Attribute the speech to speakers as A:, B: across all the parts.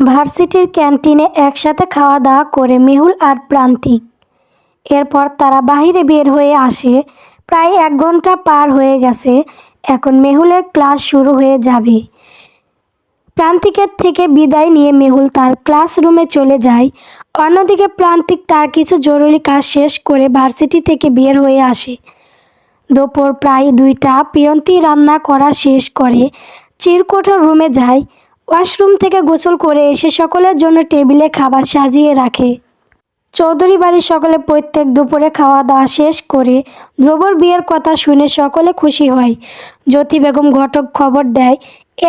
A: ভার্সিটির ক্যান্টিনে একসাথে খাওয়া দাওয়া করে মেহুল আর প্রান্তিক। এরপর তারা বাইরে বের হয়ে আসে, প্রায় এক ঘণ্টা পার হয়ে গেছে, এখন মেহুলের ক্লাস শুরু হয়ে যাবে। প্রান্তিকের থেকে বিদায় নিয়ে মেহুল তার ক্লাসরুমে চলে যায়। অন্যদিকে প্রান্তিক তার কিছু জরুরি কাজ শেষ করে ভার্সিটি থেকে বের হয়ে আসে। দুপুর প্রায় দুইটা পিয়ন্তি রান্না করা শেষ করে চিরকোঠার রুমে যায়। ওয়াশরুম থেকে গোসল করে এসে সকলের জন্য টেবিলে খাবার সাজিয়ে রাখে। চৌধুরী বাড়ির সকলে প্রত্যেক দুপুরে খাওয়া দাওয়া শেষ করে ধ্রুবর বিয়ের কথা শুনে সকলে খুশি হয়। জ্যোতি বেগম ঘটক খবর দেয়,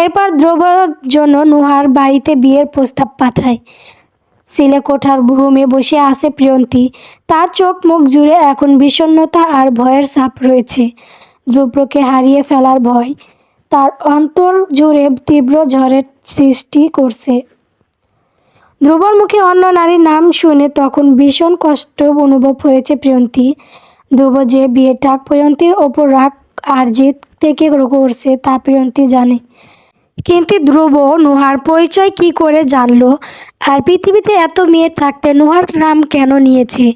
A: এরপর ধ্রুবর জন্য নুহার বাড়িতে বিয়ের প্রস্তাব পাঠায়। সিলে কোঠার রুমে বসে আছে প্রিয়ন্তী। তার চোখ মুখ জুড়ে এখন বিষণ্ণতা আর ভয়ের ছাপ রয়েছে। ধ্রুবকে হারিয়ে ফেলার ভয় তার অন্তর জুড়ে তীব্র ঝড়ের সৃষ্টি করছে। ধ্রুবর মুখে অন্য নারীর নাম শুনে তখন ভীষণ কষ্ট অনুভব হয়েছে প্রিয়ন্তী। ধ্রুব যে বিয়েটা প্রিয়ন্তীর ওপর রাগ আর জিত থেকে করছে তা প্রিয়ন্তী জানে। কিন্তু ধ্রুব নুহার পরিচয় কি করে জানলো? আর পৃথিবীতে এত মেয়ে থাকতে নুহার নাম কেন নিয়েছে?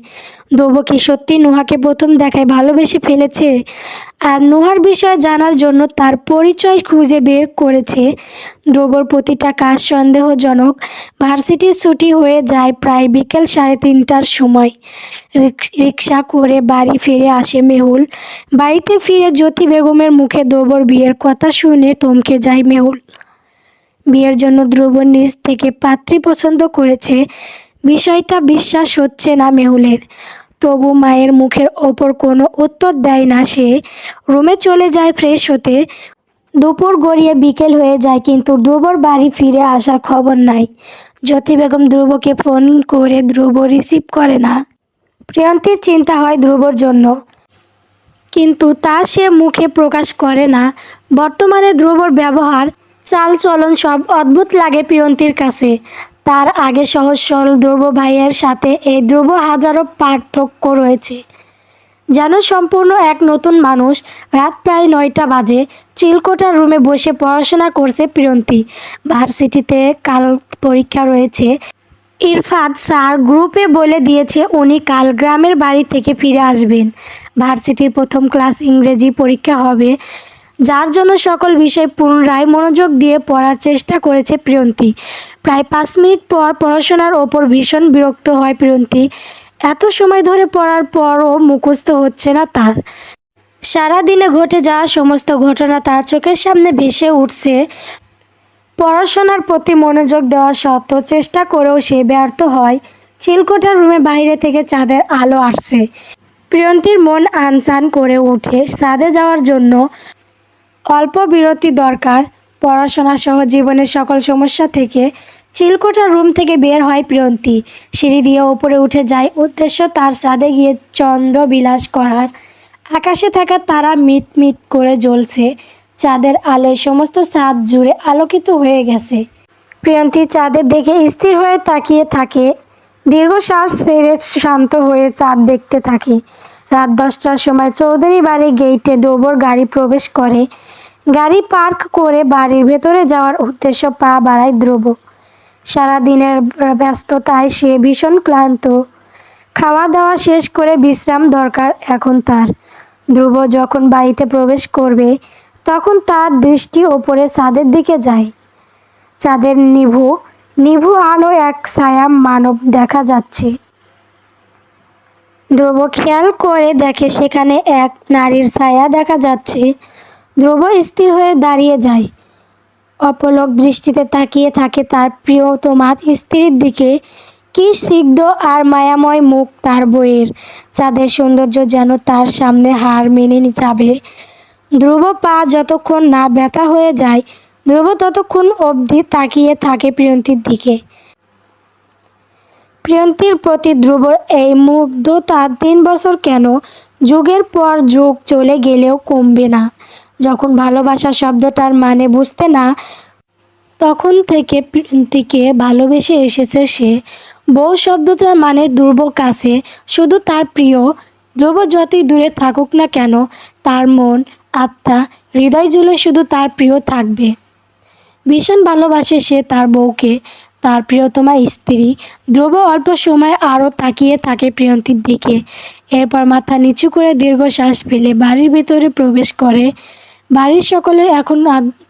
A: ধ্রুব কি সত্যি নুহাকে প্রথম দেখায় ভালোবেসে ফেলেছে? আর নুহার বিষয় জানার জন্য তার পরিচয় খুঁজে বের করেছে ধ্রুবর প্রতিটা কাজ সন্দেহজনক। ভার্সিটি ছুটি হয়ে যায় প্রায় বিকেল সাড়ে তিনটার সময়। রিক- রিক্সা করে বাড়ি ফিরে আসে মেহুল। বাড়িতে ফিরে জ্যোতি বেগমের মুখে ধ্রুবর বিয়ের কথা শুনে থমকে যায় মেহুল। বিয়ের জন্য ধ্রুব নিজ থেকে পাত্রী পছন্দ করেছে। বিষয়টা বিশ্বাস হচ্ছে না মেহুলের। তবু মায়ের মুখের ওপর কোনো উত্তর দেয় না সে। রুমে চলে যায় ফ্রেশ হতে। দুপুর গড়িয়ে বিকেল হয়ে যায়, কিন্তু ধ্রুবর বাড়ি ফিরে আসার খবর নাই। জ্যোতি বেগম ধ্রুবকে ফোন করে ধ্রুব রিসিভ করে না। প্রিয়ন্তীর চিন্তা হয় ধ্রুবর জন্য। কিন্তু তা সে মুখে প্রকাশ করে না। বর্তমানে ধ্রুবর ব্যবহার চালচলন সব অদ্ভুত লাগে প্রিয়ন্তীর কাছে। তার আগে সহজ সরল ধ্রুব ভাইয়ের সাথে এই ধ্রুব হাজারো পার্থক্য রয়েছে। যেন সম্পূর্ণ এক নতুন মানুষ, রাত প্রায় নয়টা বাজে চিলকোটার রুমে বসে পড়াশোনা করছে প্রিয়ন্তী ভার্সিটিতে কাল পরীক্ষা রয়েছে। ইরফাত স্যার গ্রুপে বলে দিয়েছে উনি কাল গ্রামের বাড়ি থেকে ফিরে আসবেন। ভার্সিটির প্রথম ক্লাস ইংরেজি পরীক্ষা হবে। যার জন্য সকল বিষয় পুনরায় মনোযোগ দিয়ে পড়ার চেষ্টা করেছে প্রিয়ন্তী। প্রায় পাঁচ মিনিট পর পড়াশোনার ওপর ভীষণ বিরক্ত হয় প্রিয়ন্তী। এত সময় ধরে পড়ার পরও মুখস্থ হচ্ছে না তার। সারাদিনে ঘটে যাওয়া সমস্ত ঘটনা তার চোখের সামনে ভেসে উঠছে। পড়াশোনার প্রতি মনোযোগ দেওয়া সত্ত্বেও চেষ্টা করেও সে ব্যর্থ হয়। চিলকোটার রুমে বাইরে থেকে চাঁদের আলো আসছে। প্রিয়ন্তীর মন আনচান করে উঠে। ছাদে যাওয়ার জন্য অল্প বিরতি দরকার। পড়াশোনা সহ জীবনের সকল সমস্যা থেকে চিলকোটার রুম থেকে বের হয় প্রিয়ন্তী। সিঁড়ি দিয়ে ওপরে উঠে যায় উদ্দেশ্য তার ছাদে গিয়ে চন্দ্র বিলাস করার। আকাশে থাকা তারা মিট মিট করে জ্বলছে। চাঁদের আলোয় সমস্ত ছাদ জুড়ে আলোকিত হয়ে গেছে। প্রিয়ন্তী চাঁদের দেখে স্থির হয়ে তাকিয়ে থাকে। দীর্ঘশ্বাস ছেড়ে শান্ত হয়ে চাঁদ দেখতে থাকে। রাত দশটার সময় চৌধুরী বাড়ির গেইটে ডোবর গাড়ি প্রবেশ করে। গাড়ি পার্ক করে বাড়ির ভেতরে যাওয়ার উদ্দেশ্য পা বাড়ায় ধ্রুব। সারাদিনের ব্যস্ততায় সে ভীষণ ক্লান্ত। খাওয়া দাওয়া শেষ করে বিশ্রাম দরকার এখন তার। ধ্রুব যখন বাড়িতে প্রবেশ করবে, তখন তার দৃষ্টি ওপরে ছাদের দিকে যায়। চাঁদের নিভু নিভু আলো এক ছায়া মানব দেখা যাচ্ছে। ধ্রুব খেয়াল করে দেখে সেখানে এক নারীর ছায়া দেখা যাচ্ছে। ধ্রুব স্থির হয়ে দাঁড়িয়ে যায়। অপলক দৃষ্টিতে তাকিয়ে থাকে তার প্রিয়তমা স্ত্রীর দিকে। কি সিগ্ধ আর মায়াময় মুখ তার বইয়ের। চাঁদের সৌন্দর্য যেন তার সামনে হার মেনে যাবে ধ্রুব পা যতক্ষণ না ব্যথা হয়ে যায়, ধ্রুব ততক্ষণ অবধি তাকিয়ে থাকে প্রিয়ন্তীর দিকে। প্রিয়ন্তীর প্রতি ধ্রুবর এই মুগ্ধতা তিন বছর কেন? যুগের পর যুগ চলে গেলেও কমবে না। যখন ভালোবাসা শব্দটার মানে বুঝতে না, তখন থেকে প্রিয়ন্তীকে ভালোবেসে এসেছে সে। বউ শব্দটার মানে ধ্রুব কাছে, শুধু তার প্রিয়। ধ্রুব যতই দূরে থাকুক না কেন, তার মন, আত্মা, হৃদয় জুলে শুধু তার প্রিয় থাকবে। ভীষণ ভালোবাসে সে তার বউকে। তার প্রিয়তমা স্ত্রী। ধ্রুব অল্প সময় আরও তাকিয়ে থাকে প্রিয়ন্তীর দিকে। এরপর মাথা নিচু করে দীর্ঘশ্বাস ফেলে বাড়ির ভিতরে প্রবেশ করে। বাড়ির সকলে এখন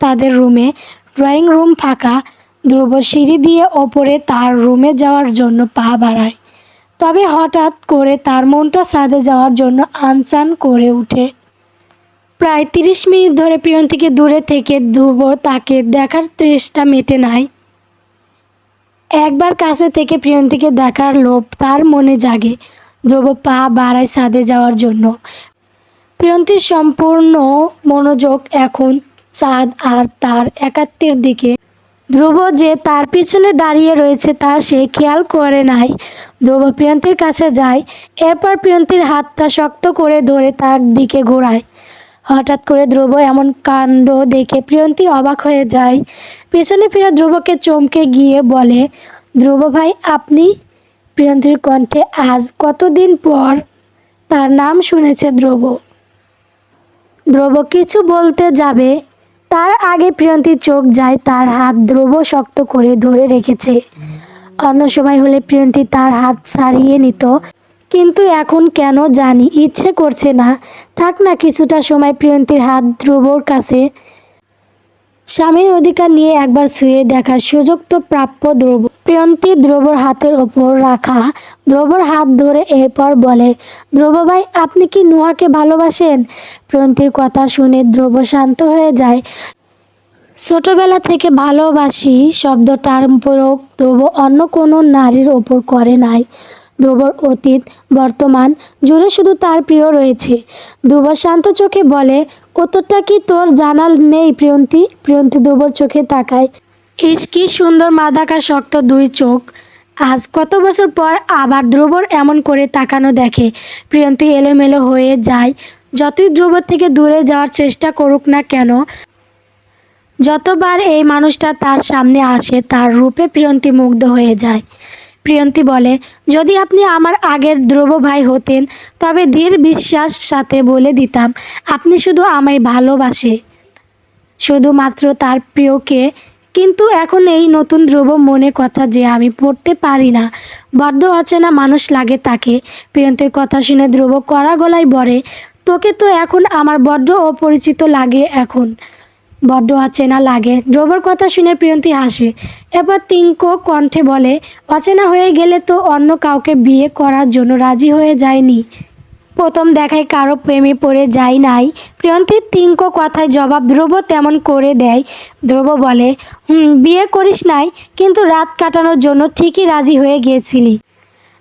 A: তাদের রুমে। ড্রয়িং রুম ফাঁকা। ধ্রুব সিঁড়ি দিয়ে ওপরে তার রুমে যাওয়ার জন্য পা বাড়ায়। তবে হঠাৎ করে তার মনটা ছাদে যাওয়ার জন্য আনচান করে ওঠে। প্রায় তিরিশ মিনিট ধরে প্রিয়ন্তীকে দূরে থেকে ধ্রুব তাকে দেখার তৃষ্ণা মেটে নাই একবার কাছে থেকে প্রিয়ন্তীকে দেখার লোভ তার মনে জাগে। ধ্রুব পা বাড়ায় ছাদে যাওয়ার জন্য। প্রিয়ন্তীর সম্পূর্ণ মনোযোগ এখন চাঁদ আর তার একাত্মের দিকে। ধ্রুব যে তার পিছনে দাঁড়িয়ে রয়েছে তা সে খেয়াল করে নাই। ধ্রুব প্রিয়ন্তীর কাছে যায়, এরপর প্রিয়ন্তীর হাতটা শক্ত করে ধরে তার দিকে ঘোরায়। হঠাৎ করে ধ্রুব এমন কাণ্ড দেখে প্রিয়ন্তী অবাক হয়ে যায়। পেছনে ফিরে ধ্রুবকে চমকে গিয়ে বলে, ধ্রুব ভাই, আপনি? প্রিয়ন্তীর কণ্ঠে, আজ কতদিন পর? তার নাম শুনেছে ধ্রুব। ধ্রুব কিছু বলতে যাবে। তার আগে প্রিয়ন্তীর চোখ যায়, তার হাত ধ্রুব শক্ত করে ধরে রেখেছে। অন্য সময় হলে প্রিয়ন্তী তার হাত ছাড়িয়ে নিত। কিন্তু এখন কেন জানি ইচ্ছে করছে না। থাক না কিছুটা সময় প্রিয়ন্তীর হাত ধ্রুবর কাছে। স্বামীর অধিকার নিয়ে একবার ছুঁয়ে দেখার সুযোগ তো প্রাপ্য দ্রব প্রিয়ন্তী ধ্রুবর হাতের ওপর রাখা। ধ্রুবর হাত ধরে এরপর বলে, ধ্রুব ভাই, আপনি কি নুহাকে ভালোবাসেন? প্রিয়ন্তীর কথা শুনে ধ্রুব শান্ত হয়ে যায়। ছোটবেলা থেকে ভালোবাসি শব্দটার প্রয়োগ ধ্রুব অন্য কোনো নারীর ওপর করে নাই। ধ্রুবর অতীত, বর্তমান, জুড়ে শুধু তার প্রিয় রয়েছে। ধ্রুব শান্ত চোখে বলে উত্তরটা কি তোর জানাল নেই প্রিয়ন্তী? প্রিয়ন্তী ধ্রুবর চোখে তাকায়। ইস, কি সুন্দর মাদাকা শক্ত দুই চোখ। আজ কত বছর পর আবার ধ্রুবর এমন করে তাকানো দেখে প্রিয়ন্তী এলোমেলো হয়ে যায়। যতই ধ্রুবর থেকে দূরে যাওয়ার চেষ্টা করুক না কেন, যতবার এই মানুষটা তার সামনে আসে, তার রূপে প্রিয়ন্তী মুগ্ধ হয়ে যায়। প্রিয়ন্তী বলে, যদি আপনি আমার আগের ধ্রুব ভাই হতেন, তবে দৃঢ় বিশ্বাস সাথে বলে দিতাম, আপনি শুধু আমায় ভালোবাসে। শুধুমাত্র তার প্রিয়কে। কিন্তু এখন এই নতুন ধ্রুব মনে কথা যে আমি পড়তে পারি না। বড্ড অচেনা মানুষ লাগে তাকে। প্রিয়ন্তের কথা শুনে ধ্রুব কড়া গলায় বলে, তোকে তো এখন আমার বড্ড অপরিচিত লাগে এখন। বড্ড অচেনা লাগে। ধ্রুবর কথা শুনে প্রিয়ন্তী হাসে। এবার তিঙ্কো কণ্ঠে বলে, অচেনা হয়ে গেলে তো অন্য কাউকে বিয়ে করার জন্য রাজি হয়ে যায়নি। প্রথম দেখায় কারও প্রেমে পড়ে যায় নাই। প্রিয়ন্তীর তিঙ্কো কথায় জবাব ধ্রুব তেমন করে দেয়। ধ্রুব বলে, হুম, বিয়ে করিস নাই, কিন্তু রাত কাটানোর জন্য ঠিকই রাজি হয়ে গিয়েছিলি।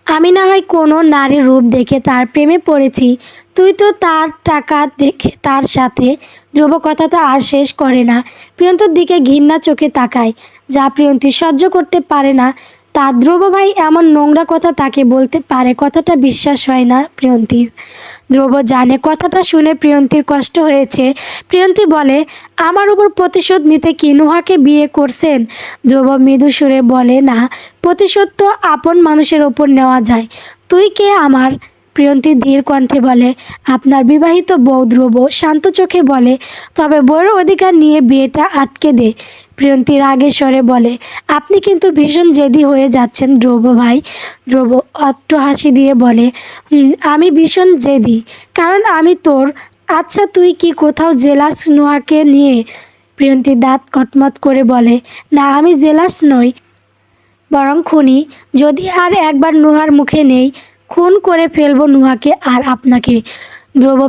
A: আমি না হয় কোনো নারীর রূপ দেখে তার প্রেমে পড়েছি। তুই তো তার টাকা দেখে তার সাথে ধ্রুব কথাটা আর শেষ করে না। প্রিয়ন্তর দিকে ঘৃণা চোখে তাকায়। যা প্রিয়ন্তী সহ্য করতে পারে না, তা ধ্রুব ভাই এমন নোংরা কথা তাকে বলতে পারে, কথাটা বিশ্বাস হয় না প্রিয়ন্তীর। ধ্রুব জানে কথাটা শুনে প্রিয়ন্তীর কষ্ট হয়েছে। প্রিয়ন্তী বলে, আমার উপর প্রতিশোধ নিতে কি নুহাকে বিয়ে করছেন? ধ্রুব মৃদু সুরে বলে, না, প্রতিশোধ তো আপন মানুষের ওপর নেওয়া যায়। তুই কে আমার প্রিয়ন্তী ধীর কণ্ঠে বলে, আপনার বিবাহিত বউ ধ্রুব শান্ত চোখে বলে, তবে বড় অধিকার নিয়ে বিয়েটা আটকে দে। প্রিয়ন্তী রাগে স্বরে বলে, আপনি কিন্তু ভীষণ জেদি হয়ে যাচ্ছেন ধ্রুব ভাই। ধ্রুব অট্ট হাসি দিয়ে বলে আমি ভীষণ জেদি, কারণ আমি তোর আচ্ছা তুই কি কোথাও জেলাস নোয়াকে নিয়ে? প্রিয়ন্তী দাঁত কটমট করে বলে, না, আমি জেলাস নই, বরং খুনি, যদি আর একবার নুহার মুখে নেই খুন করে ফেলব নুহাকে আর আপনাকে। ধ্রুব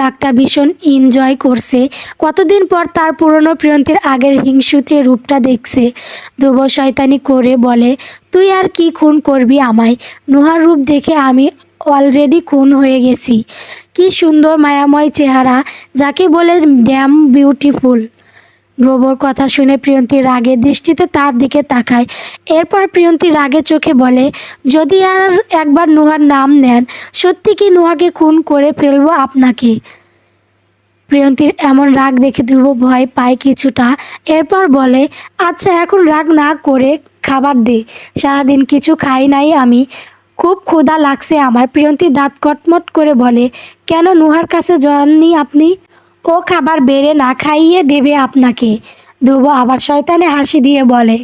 A: রাগটা ভীষণ এনজয় করছে। কতদিন পর তার পুরনো প্রিয়ন্তীর আগের হিংসুত্রে রূপটা দেখছে। ধ্রুব শয়তানি করে বলে, তুই আর কি খুন করবি আমায়? নুহার রূপ দেখে আমি অলরেডি খুন হয়ে গেছি। কি সুন্দর মায়াময় চেহারা, যাকে বলে ড্যাম বিউটিফুল ধ্রুবর কথা শুনে প্রিয়ন্তী রাগে দৃষ্টিতে তার দিকে তাকায়। এরপর প্রিয়ন্তী রাগে চোখে বলে, যদি আর একবার নুহার নাম নেন, সত্যি কি নুহাকে খুন করে ফেলব আপনাকে? প্রিয়ন্তীর এমন রাগ দেখে ধ্রুব ভয় পায় কিছুটা। এরপর বলে আচ্ছা এখন রাগ না করে খাবার দে। সারাদিন কিছু খাই নাই আমি। খুব ক্ষুধা লাগছে আমার। প্রিয়ন্তী দাঁত কটমট করে বলে, কেন নুহার কাছে যাননি আপনি? ও খাবার বেড়ে না খাইয়ে দেবে আপনাকে। ধ্রুব আবার শয়তানে হাসি দিয়ে বলে,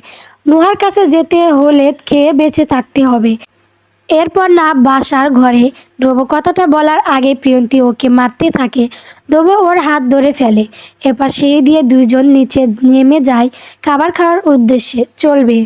A: নুহার কাছে যেতে হলে খেয়ে বেঁচে থাকতে হবে। এরপর না বাসার ঘরে ধ্রুব কথাটা বলার আগে প্রিয়ন্তী ওকে মারতে থাকে। ধ্রুব ওর হাত ধরে ফেলে। এরপর সিঁড়ি দিয়ে দুজন নিচে নেমে যায়। খাবার খাওয়ার উদ্দেশ্যে চলবে।